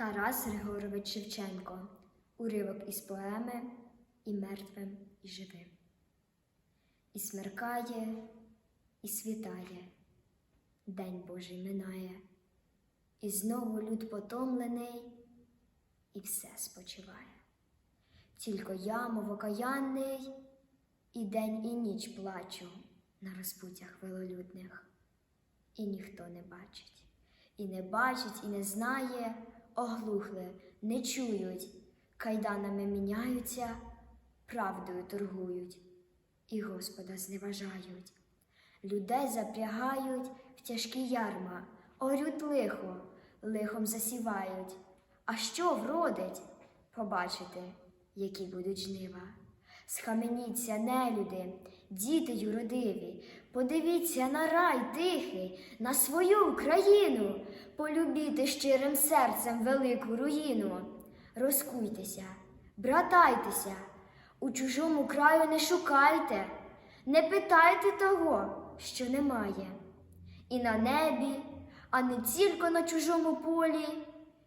Тарас Григорович Шевченко. Уривок із поеми І мертвим, і живим. І смеркає, і світає, День Божий минає, і знову люд потомлений, і все спочиває. Тільки я, мов окаянний, і день, і ніч плачу на розпуттях велолюдних, і ніхто не бачить, і не бачить, і не знає, оглухли, не чують, кайданами міняються, правдою торгують, і Господа зневажають. Людей запрягають в тяжкі ярма, орють лихо, лихом засівають. А що вродить? Побачите, які будуть жнива. Схаменіться, нелюди, діти юродиві, подивіться на рай тихий, на свою Україну, полюбіте щирим серцем велику руїну. Розкуйтеся, братайтеся, у чужому краю не шукайте, не питайте того, що немає. І на небі, а не тільки на чужому полі,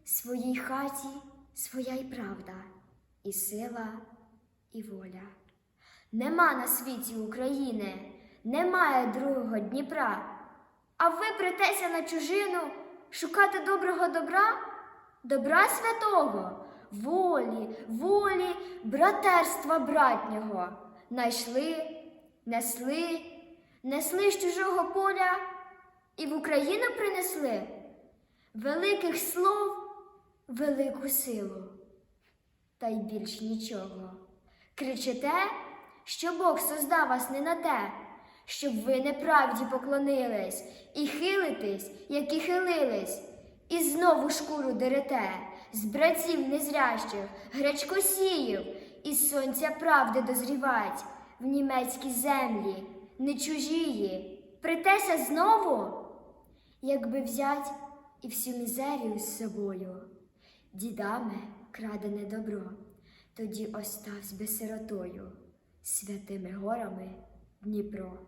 своїй хаті своя й правда, і сила, і воля. Нема на світі України, немає другого Дніпра. А ви претеся на чужину шукати доброго добра, добра святого, волі, волі, братерства братнього. Найшли, несли, несли з чужого поля і в Україну принесли великих слов, велику силу, та й більш нічого. Кричите, що Бог создав вас не на те, щоб ви неправді поклонились і хилитесь, як і хилились, і знову шкуру дерете з братів незрящих, гречкосіїв, із сонця правди дозрівать в німецькій землі, не чужії. Притеся знову, якби взять і всю мізерію з собою, дідами крадене добро, тоді оставсь би сиротою, святими горами Дніпро.